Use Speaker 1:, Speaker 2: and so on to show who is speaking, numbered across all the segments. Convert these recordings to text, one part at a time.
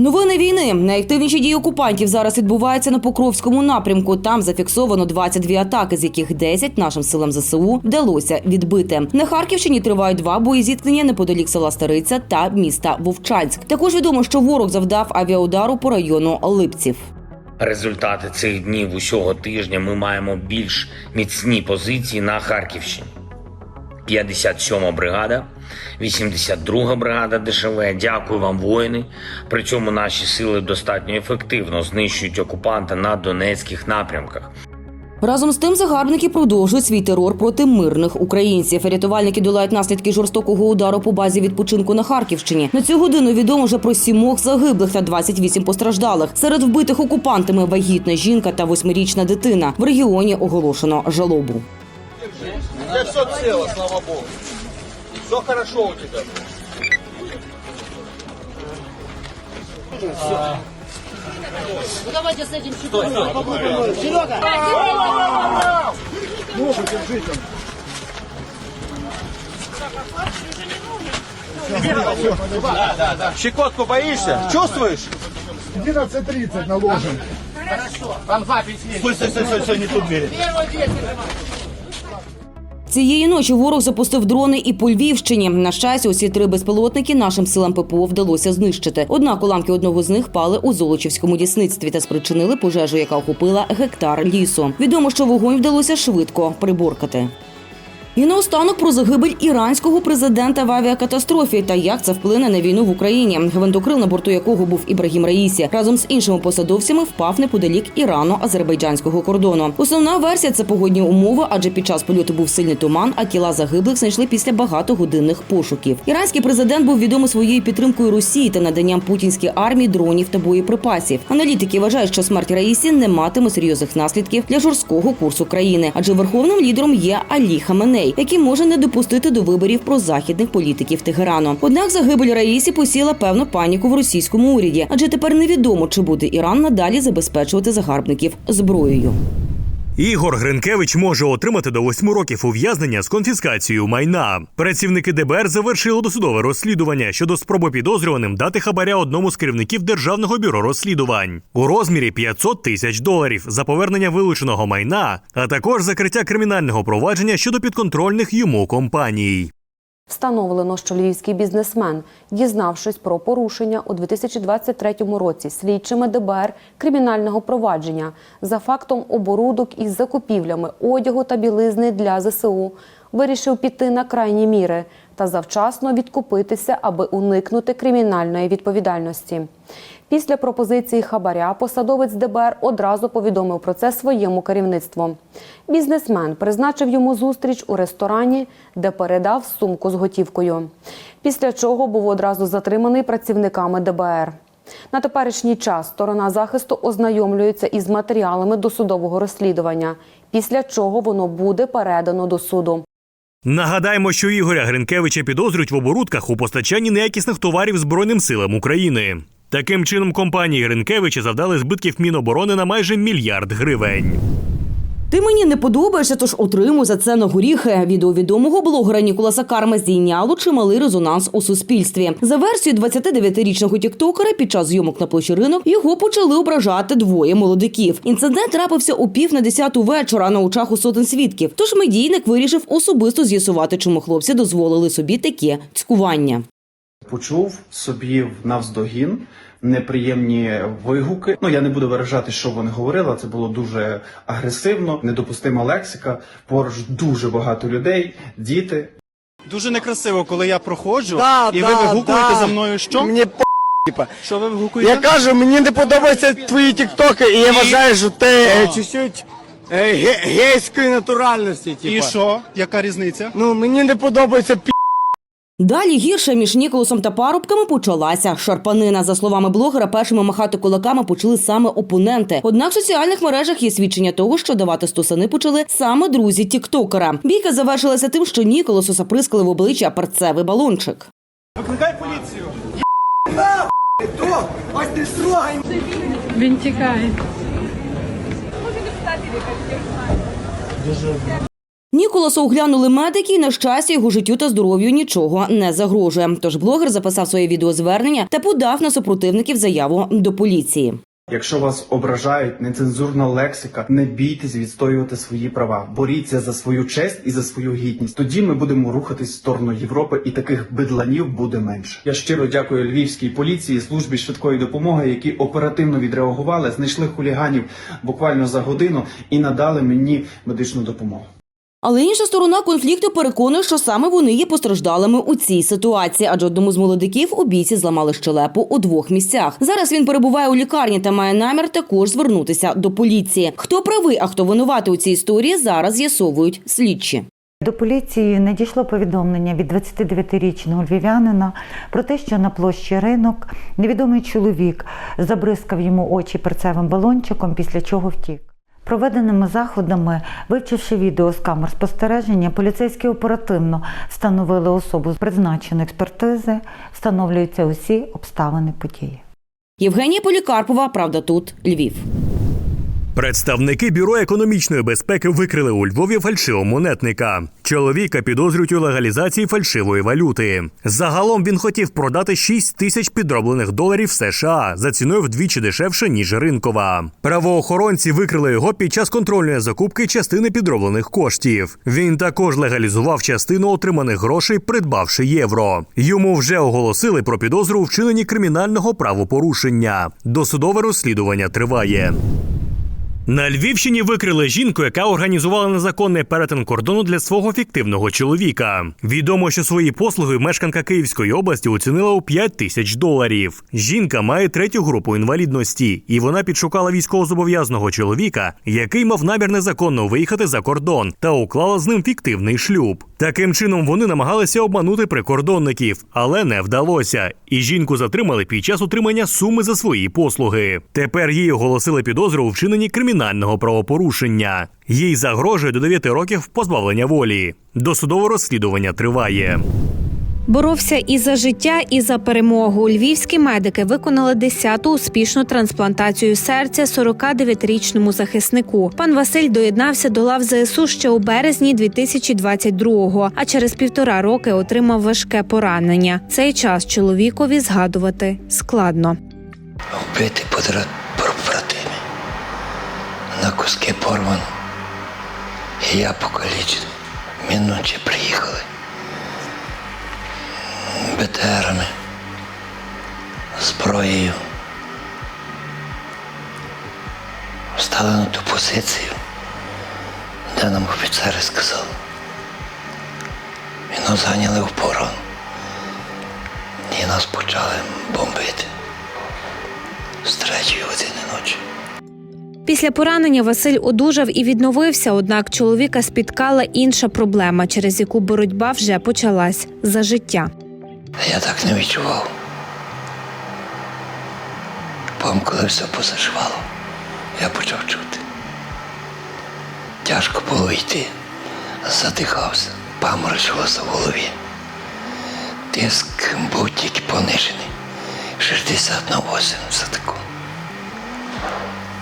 Speaker 1: Новини війни. Найактивніші дії окупантів зараз відбуваються на Покровському напрямку. Там зафіксовано 22 атаки, з яких 10 нашим силам ЗСУ вдалося відбити. На Харківщині тривають два бої зіткнення неподалік села Стариця та міста Вовчанськ. Також відомо, що ворог завдав авіаудару по району Липців.
Speaker 2: Результати цих днів усього тижня ми маємо більш міцні позиції на Харківщині. 57 бригада, 82 бригада ДШВ. Дякую вам, воїни. При цьому наші сили достатньо ефективно знищують окупанта на донецьких напрямках.
Speaker 1: Разом з тим загарбники продовжують свій терор проти мирних українців. Рятувальники долають наслідки жорстокого удару по базі відпочинку на Харківщині. На цю годину відомо вже про сімох загиблих та 28 постраждалих. Серед вбитих окупантами вагітна жінка та восьмирічна дитина. В регіоні оголошено жалобу.
Speaker 3: У тебя все цело, слава богу. Все хорошо у тебя.
Speaker 4: Ну давайте с этим попробуем. Серега!
Speaker 3: Щекотку боишься? Чувствуешь?
Speaker 5: 11.30 наложим.
Speaker 3: Стой, стой, стой, стой, стой, не тут двери.
Speaker 1: Цієї ночі ворог запустив дрони і по Львівщині. На щастя, усі три безпілотники нашим силам ППО вдалося знищити. Однак уламки одного з них пали у Золочівському лісництві та спричинили пожежу, яка охопила гектар лісу. Відомо, що вогонь вдалося швидко приборкати. І наостанок про загибель іранського президента в авіакатастрофі та як це вплине на війну в Україні. Гвинтокрил, на борту якого був Ібрагім Раїсі, разом з іншими посадовцями впав неподалік Ірано-азербайджанського кордону. Основна версія це погодні умови, адже під час польоту був сильний туман, а тіла загиблих знайшли після багатогодинних пошуків. Іранський президент був відомий своєю підтримкою Росії та наданням путінській армії дронів та боєприпасів. Аналітики вважають, що смерть Раїсі не матиме серйозних наслідків для жорсткого курсу країни, адже верховним лідером є Алі Хаменей, які може не допустити до виборів прозахідних політиків Тегерану. Однак загибель Раїсі посіла певну паніку в російському уряді, адже тепер невідомо, чи буде Іран надалі забезпечувати загарбників зброєю.
Speaker 6: Ігор Гринкевич може отримати до восьми років ув'язнення з конфіскацією майна. Працівники ДБР завершили досудове розслідування щодо спроби підозрюваним дати хабаря одному з керівників державного бюро розслідувань у розмірі 500 тисяч доларів за повернення вилученого майна, а також закриття кримінального провадження щодо підконтрольних йому компаній.
Speaker 7: Встановлено, що львівський бізнесмен, дізнавшись про порушення у 2023 році слідчими ДБР кримінального провадження за фактом оборудок із закупівлями одягу та білизни для ЗСУ, вирішив піти на крайні міри та завчасно відкупитися, аби уникнути кримінальної відповідальності. Після пропозиції хабаря посадовець ДБР одразу повідомив про це своєму керівництву. Бізнесмен призначив йому зустріч у ресторані, де передав сумку з готівкою. Після чого був одразу затриманий працівниками ДБР. На теперішній час сторона захисту ознайомлюється із матеріалами досудового розслідування, після чого воно буде передано до суду.
Speaker 6: Нагадаємо, що Ігоря Гринкевича підозрюють в оборудках у постачанні неякісних товарів Збройним силам України. Таким чином, компанії Гринкевича завдали збитків Міноборони на майже мільярд гривень.
Speaker 1: Ти мені не подобаєшся, тож отримуй за це на горіхи. Відео відомого блогера Ніколаса Карма здійняло чималий резонанс у суспільстві. За версією 29-річного тіктокера під час зйомок на площі ринок його почали ображати двоє молодиків. Інцидент трапився у пів на десяту вечора на очах у сотень свідків. Тож медійник вирішив особисто з'ясувати, чому хлопці дозволили собі таке цькування.
Speaker 8: Почув собі навздогін неприємні вигуки. Ну я не буду виражати, що вони говорили. Це було дуже агресивно, недопустима лексика. Поруч дуже багато людей, діти.
Speaker 9: Дуже некрасиво, коли я проходжу,
Speaker 5: Да,
Speaker 9: і
Speaker 5: да,
Speaker 9: ви вигукуєте
Speaker 5: да.
Speaker 9: за мною що?
Speaker 5: Мені по типа.
Speaker 9: Що ви вигукуєте?
Speaker 5: Я кажу, мені не подобаються твої тіктоки, і я вважаю, що ти е, чуть-чуть е, ге- гейської натуральності. Типа.
Speaker 9: І що? Яка різниця?
Speaker 5: Ну мені не подобається пі.
Speaker 1: Далі гірше між Ніколасом та парубками почалася шарпанина. За словами блогера, першими махати кулаками почали саме опоненти. Однак в соціальних мережах є свідчення того, що давати стосани почали саме друзі тіктокера. Бійка завершилася тим, що Ніколасу заприскали в обличчя перцевий балончик.
Speaker 9: Викликай поліцію.
Speaker 10: Він тікає.
Speaker 1: Ніколаса оглянули медики, і на щастя його життю та здоров'ю нічого не загрожує. Тож блогер записав своє відеозвернення та подав на супротивників заяву до поліції.
Speaker 8: Якщо вас ображають нецензурна лексика, не бійтесь відстоювати свої права. Боріться за свою честь і за свою гідність. Тоді ми будемо рухатись в сторону Європи, і таких бидланів буде менше. Я щиро дякую львівській поліції, службі швидкої допомоги, які оперативно відреагували, знайшли хуліганів буквально за годину і надали мені медичну допомогу.
Speaker 1: Але інша сторона конфлікту переконує, що саме вони є постраждалими у цій ситуації, адже одному з молодиків у бійці зламали щелепу у двох місцях. Зараз він перебуває у лікарні та має намір також звернутися до поліції. Хто правий, а хто винуватий у цій історії, зараз з'ясовують слідчі.
Speaker 10: До поліції надійшло повідомлення від 29-річного львів'янина про те, що на площі ринок невідомий чоловік забризкав йому очі перцевим балончиком, після чого втік. Проведеними заходами, вивчивши відео з камер спостереження, поліцейські оперативно встановили особу з призначеної експертизи, встановлюються усі обставини події.
Speaker 1: Євгенія Полікарпова, правда, тут Львів.
Speaker 6: Представники бюро економічної безпеки викрили у Львові фальшивого монетника. Чоловіка підозрюють у легалізації фальшивої валюти. Загалом він хотів продати 6 тисяч підроблених доларів США за ціною вдвічі дешевше ніж ринкова. Правоохоронці викрили його під час контрольної закупки частини підроблених коштів. Він також легалізував частину отриманих грошей, придбавши євро. Йому вже оголосили про підозру у вчиненні кримінального правопорушення. Досудове розслідування триває. На Львівщині викрили жінку, яка організувала незаконний перетин кордону для свого фіктивного чоловіка. Відомо, що свої послуги мешканка Київської області оцінила у 5 тисяч доларів. Жінка має третю групу інвалідності, і вона підшукала військовозобов'язаного чоловіка, який мав намір незаконно виїхати за кордон, та уклала з ним фіктивний шлюб. Таким чином вони намагалися обманути прикордонників, але не вдалося. І жінку затримали під час отримання суми за свої послуги. Тепер їй оголосили підозру у вчиненні кримінального правопорушення. Їй загрожує до 9 років позбавлення волі. Досудове розслідування триває.
Speaker 11: Боровся і за життя, і за перемогу. Львівські медики виконали 10-ту успішну трансплантацію серця 49-річному захиснику. Пан Василь доєднався до лав ЗСУ ще у березні 2022-го, а через півтора роки отримав важке поранення. Цей час чоловікові згадувати складно.
Speaker 12: Вбити подра- побратимі, куски порвано. І я покалічений. Мінучі приїхали. БТРами, зброєю. Встали на ту позицію, де нам офіцери сказали. І нас зайняли в порон. І нас почали бомбити з третьої години ночі.
Speaker 11: Після поранення Василь одужав і відновився, однак чоловіка спіткала інша проблема, через яку боротьба вже почалась за життя.
Speaker 12: Я так не відчував. Потім, коли все позашивало, я почав чути. Тяжко було йти, задихався, паморочилося в голові. Тиск був тільки понижений. 60 на 8 за таку.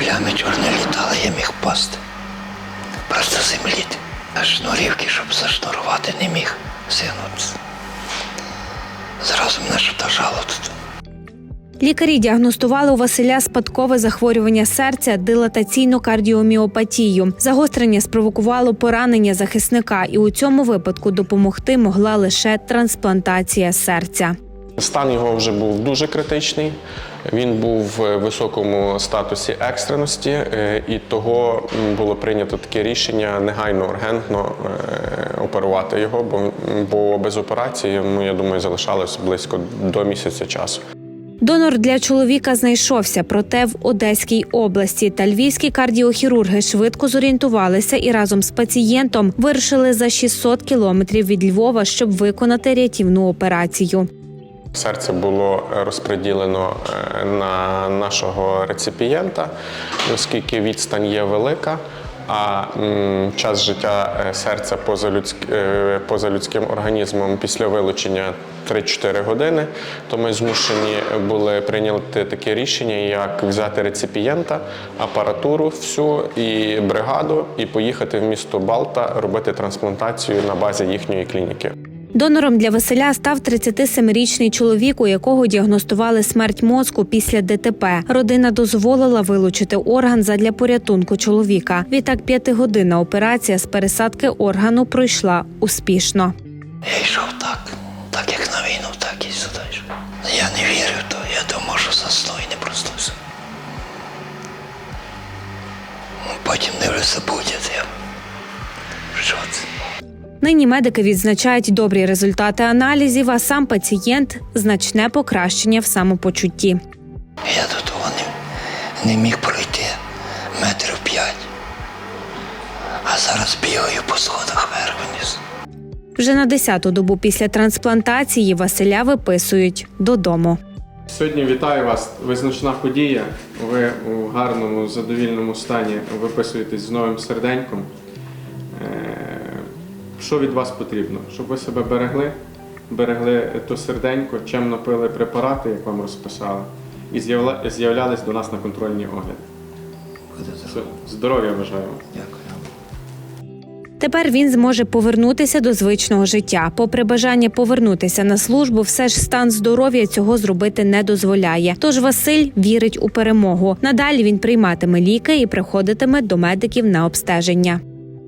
Speaker 12: Плями чорні літали, я міг пасти. Просто землі. А шнурівки, щоб зашнурувати, не міг синутися. Зразу мене шантажало тут.
Speaker 11: Лікарі діагностували у Василя спадкове захворювання серця, дилатаційну кардіоміопатію. Загострення спровокувало поранення захисника, і у цьому випадку допомогти могла лише трансплантація серця.
Speaker 13: Стан його вже був дуже критичний. Він був в високому статусі екстреності, е, і того було прийнято таке рішення негайно ургентно е, оперувати його, бо, бо без операції, ну я думаю, залишалось близько до місяця часу.
Speaker 11: Донор для чоловіка знайшовся, проте в Одеській області та львівські кардіохірурги швидко зорієнтувалися і разом з пацієнтом вирушили за 600 кілометрів від Львова, щоб виконати рятівну операцію.
Speaker 13: Серце було розподілено е, на нашого реципієнта, оскільки відстань є велика. а час життя е, серця поза, людськ, е, поза людським організмом після вилучення 3-4 години, то ми змушені були прийняти таке рішення, як взяти реципієнта, апаратуру всю і бригаду, і поїхати в місто Балта робити трансплантацію на базі їхньої клініки.
Speaker 11: Донором для Василя став 37-річний чоловік, у якого діагностували смерть мозку після ДТП. Родина дозволила вилучити орган задля порятунку чоловіка. Відтак п'ятигодинна операція з пересадки органу пройшла успішно.
Speaker 12: Я йшов так, так як на
Speaker 11: Нині медики відзначають добрі результати аналізів, а сам пацієнт значне покращення в самопочутті.
Speaker 12: Я до того не, не міг пройти метрів п'ять. А зараз бігаю по сходах вверх вниз.
Speaker 11: Вже на 10-ту добу після трансплантації Василя виписують додому.
Speaker 13: Сьогодні вітаю вас. Визначна подія. Ви у гарному, задовільному стані виписуєтесь з новим серденьком. Що від вас потрібно? Щоб ви себе берегли, берегли то серденько, чим напили препарати, як вам розписали, і з'являлись до нас на контрольні огляди. Здоров'я бажаємо.
Speaker 12: Дякую.
Speaker 11: Тепер він зможе повернутися до звичного життя. Попри бажання повернутися на службу, все ж стан здоров'я цього зробити не дозволяє. Тож Василь вірить у перемогу. Надалі він прийматиме ліки і приходитиме до медиків на обстеження.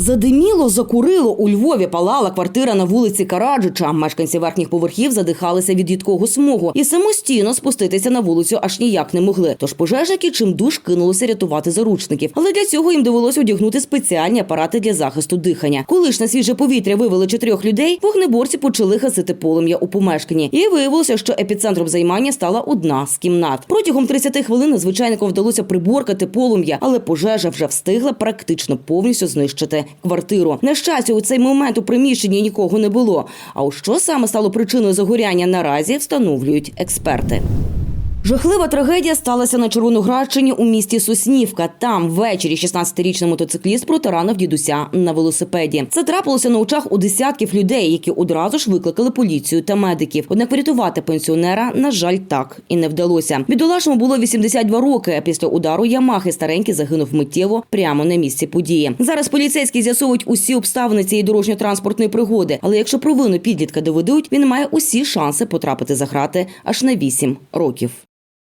Speaker 1: Задиміло, закурило. У Львові палала квартира на вулиці Караджича. Мешканці верхніх поверхів задихалися від їдкого смогу і самостійно спуститися на вулицю аж ніяк не могли. Тож пожежники чимдуж кинулися рятувати заручників. Але для цього їм довелося одягнути спеціальні апарати для захисту дихання. Коли ж на свіже повітря вивели чотирьох людей, вогнеборці почали гасити полум'я у помешканні. І виявилося, що епіцентром займання стала одна з кімнат. Протягом 30 хвилин звичайникам вдалося приборкати полум'я, але пожежа вже встигла практично повністю знищити квартиру. На щастя, у цей момент у приміщенні нікого не було. А у що саме стало причиною загоряння наразі встановлюють експерти. Жахлива трагедія сталася на Червоноградщині у місті Соснівка. Там ввечері 16-річний мотоцикліст протаранив дідуся на велосипеді. Це трапилося на очах у десятків людей, які одразу ж викликали поліцію та медиків. Однак врятувати пенсіонера, на жаль, так і не вдалося. Бідолашному було 82 роки. Після удару Ямахи старенький загинув миттєво прямо на місці події. Зараз поліцейські з'ясовують усі обставини цієї дорожньо-транспортної пригоди. Але якщо провину підлітка доведуть, він має усі шанси потрапити за грати аж на 8 років.